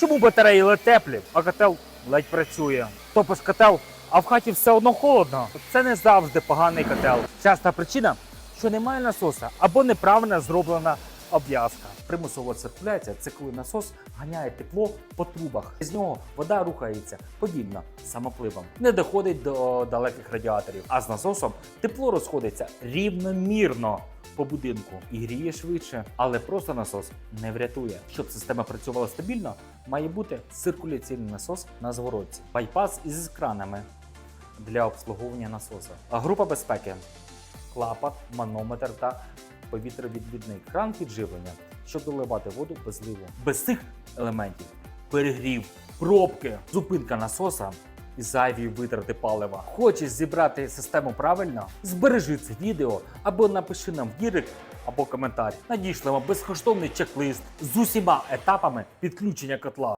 Чому батареї ледь теплі, а котел ледь працює? Топиш котел, а в хаті все одно холодно. Це не завжди поганий котел. Часта причина, що немає насоса або неправильно зроблена обв'язка. Примусова циркуляція це коли насос ганяє тепло по трубах. З нього вода рухається подібно самопливом, не доходить до далеких радіаторів. А з насосом тепло розходиться рівномірно по будинку і гріє швидше, але просто насос не врятує. Щоб система працювала стабільно, має бути циркуляційний насос на зворотці, байпас із кранами для обслуговування насоса. А група безпеки клапан, манометр та повітровідвідний кран підживлення, щоб доливати воду без зливу. Без цих елементів перегрів, пробки, зупинка насоса і зайві витрати палива. Хочеш зібрати систему правильно? Збережи це відео або напиши нам в дірик або коментар. Надішлемо безкоштовний чек-лист з усіма етапами підключення котла.